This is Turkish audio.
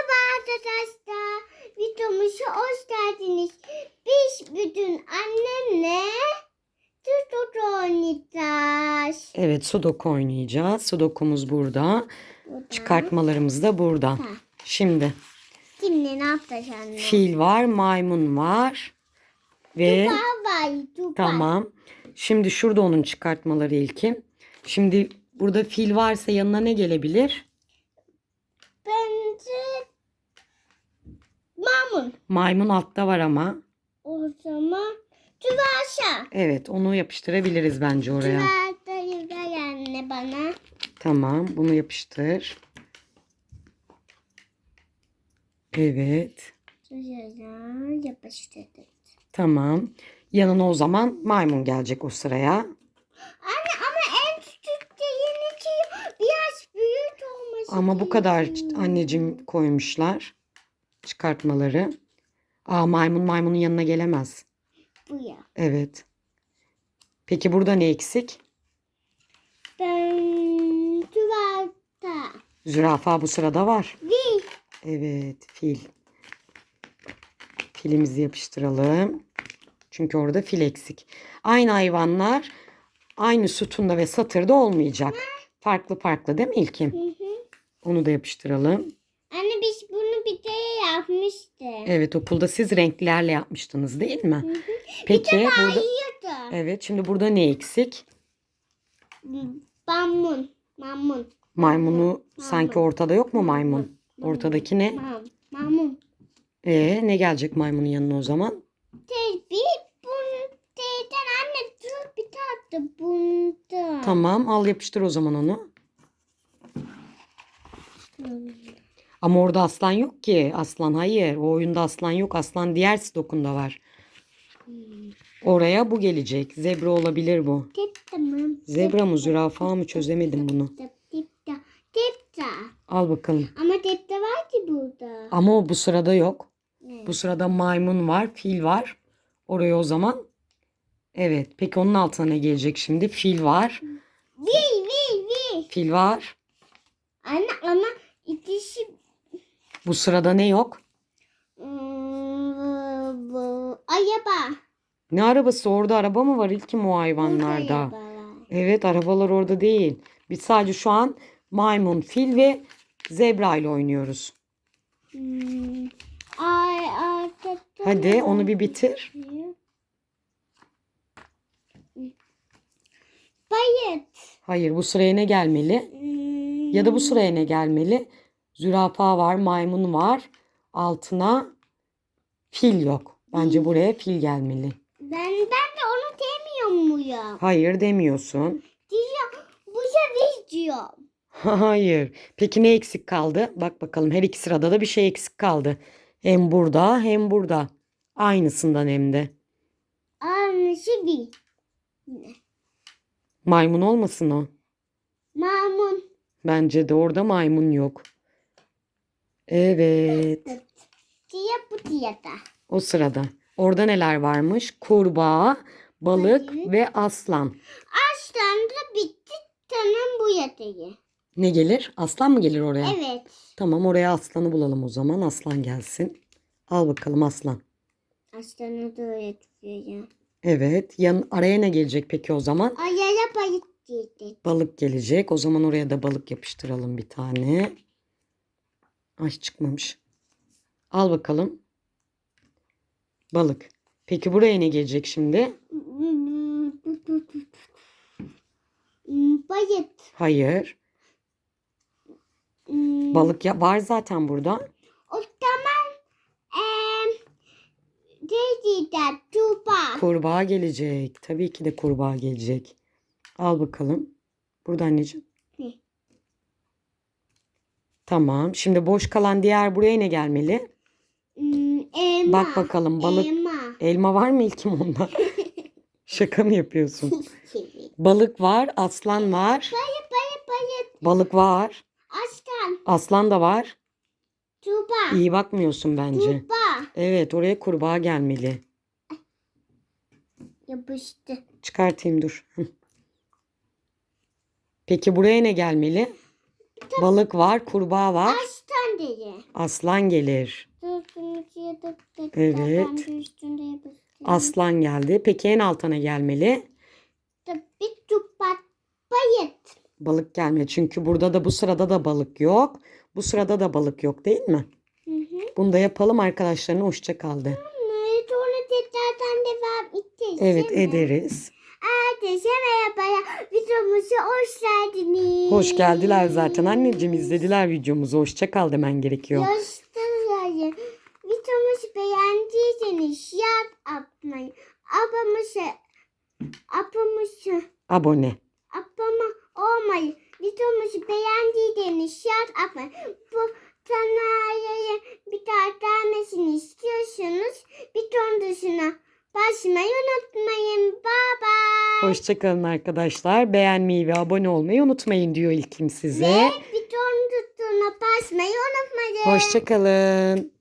Merhaba arkadaşlar. Videomuza hoş geldiniz. Biz bütün annemle tututu oynayacağız. Evet sudoku oynayacağız. Sudokumuz burada. Burada. Çıkartmalarımız da burada. Ha. Şimdi Şimdi ne yapacağız anne? fil var, maymun var. Ve Tuba var. Tamam. Şimdi şurada onun çıkartmaları ilkim. Şimdi burada fil varsa yanına ne gelebilir? Bence mamun. Maymun altta var ama. O zaman aşağı. Evet onu yapıştırabiliriz bence oraya. Ver anne bana. Tamam bunu yapıştır. Evet. Tuba yapıştırdık. Tamam. Yanına o zaman maymun gelecek o sıraya. Anne ama en küçük yeni ki biraz büyük olması Ama bu kadar anneciğim koymuşlar çıkartmaları. Aa maymun maymunun yanına gelemez. Bu ya. Evet. Peki burada ne eksik? Ben tuvalta. Zürafa bu sırada var. Bir. Evet fil. Filimizi yapıştıralım. Çünkü orada fil eksik. Aynı hayvanlar aynı sütunda ve satırda olmayacak. Farklı farklı değil mi İlkim? Hı hı. Onu da yapıştıralım. Anne biz bunu bir de yapmıştık. Evet okulda siz renklerle yapmıştınız değil mi? Hı hı. Peki burada Hayırdı. Evet şimdi burada ne eksik? Mamun. Mamun. Maymunu sanki ortada yok mu maymun? Ortadaki ne? Mam. Mamun. Ee ne gelecek maymunun yanına o zaman? Tezbi bunu teyzen anne dur bir tatlı bunda. Tamam al yapıştır o zaman onu. Ama orada aslan yok ki. Aslan hayır. O oyunda aslan yok. Aslan diğer dokunda var. Oraya bu gelecek. Zebra olabilir bu. Zebra mı zürafa mı çözemedim bunu. Al bakalım. Ama tip de var ki burada. Ama o bu sırada yok. Evet. Bu sırada maymun var, fil var. Oraya o zaman. Evet. Peki onun altına ne gelecek şimdi? Fil var. Vi vi vi. Fil var. Anne ama ikisi Bu sırada ne yok? Hmm, araba. Ne arabası? Orada araba mı var ilkim o hayvanlarda? araba. Evet arabalar orada değil. Biz sadece şu an maymun, fil ve zebra ile oynuyoruz. Hmm. Ay Hadi onu bir bitir. Bayıt. Hayır bu sıraya ne gelmeli? Hmm. Ya da bu sıraya ne gelmeli? Zürafa var, maymun var. Altına fil yok. Bence buraya fil gelmeli. Ben, ben de onu demiyor muyum? Hayır demiyorsun. Diyor. Bu sefer diyor. Hayır. Peki ne eksik kaldı? Bak bakalım her iki sırada da bir şey eksik kaldı. Hem burada hem burada. Aynısından hem de. Anısı bir. Maymun olmasın o. Mamun. Bence de orada maymun yok. Evet. Diye bu diye de. O sırada. Orada neler varmış? Kurbağa, balık Hayır. ve aslan. Aslan da bitti. Tamam bu yeteği. Ne gelir? Aslan mı gelir oraya? Evet. Tamam oraya aslanı bulalım o zaman. Aslan gelsin. Al bakalım aslan. Aslanı da öyle tutuyor ya. Evet. Yan, araya ne gelecek peki o zaman? Ayara bayıt dedi. Balık gelecek. O zaman oraya da balık yapıştıralım bir tane. Ay çıkmamış. Al bakalım. Balık. Peki buraya ne gelecek şimdi? Bayıt. Hayır. Balık ya var zaten burada. O zaman eee tuba. Kurbağa gelecek. Tabii ki de kurbağa gelecek. Al bakalım. Burada anneciğim. Tamam. Şimdi boş kalan diğer buraya ne gelmeli? Hmm, elma. Bak bakalım balık. Elma. Elma var mı ilkim onda? Şaka mı yapıyorsun? Balık var, aslan var. Bayıt bayıt bayıt. Balık var. Aslan. Aslan da var. Tuba. İyi bakmıyorsun bence. Tuba. Evet, oraya kurbağa gelmeli. Yapıştı. Çıkartayım dur. Peki buraya ne gelmeli? Balık var, kurbağa var. Aslan dedi. Aslan gelir. Evet. Aslan geldi. Peki en altına gelmeli. Bir tupat bayıt. Balık gelmeli. Çünkü burada da bu sırada da balık yok. Bu sırada da balık yok değil mi? Hı hı. Bunu da yapalım arkadaşlarına hoşça kal de. Ne sonra tekrardan devam edeceğiz. Evet ederiz. Herkese merhaba. Videomuza hoş geldiniz. Hoş geldiler zaten anneciğim izlediler videomuzu. Hoşça kal demen gerekiyor. Göstereyim. Videomuzu beğendiyseniz yap atmayı. Abamızı, abamızı, Abone. abama olmayı. Videomuzu beğendiyseniz yap atmayı. Bu kanalaya bir daha gelmesini istiyorsanız bir ton dışına basmayı unutmayın. Bye bye. Hoşça kalın arkadaşlar. Beğenmeyi ve abone olmayı unutmayın diyor ilkim size. Ve bir ton dışına basmayı unutmayın. Hoşça kalın.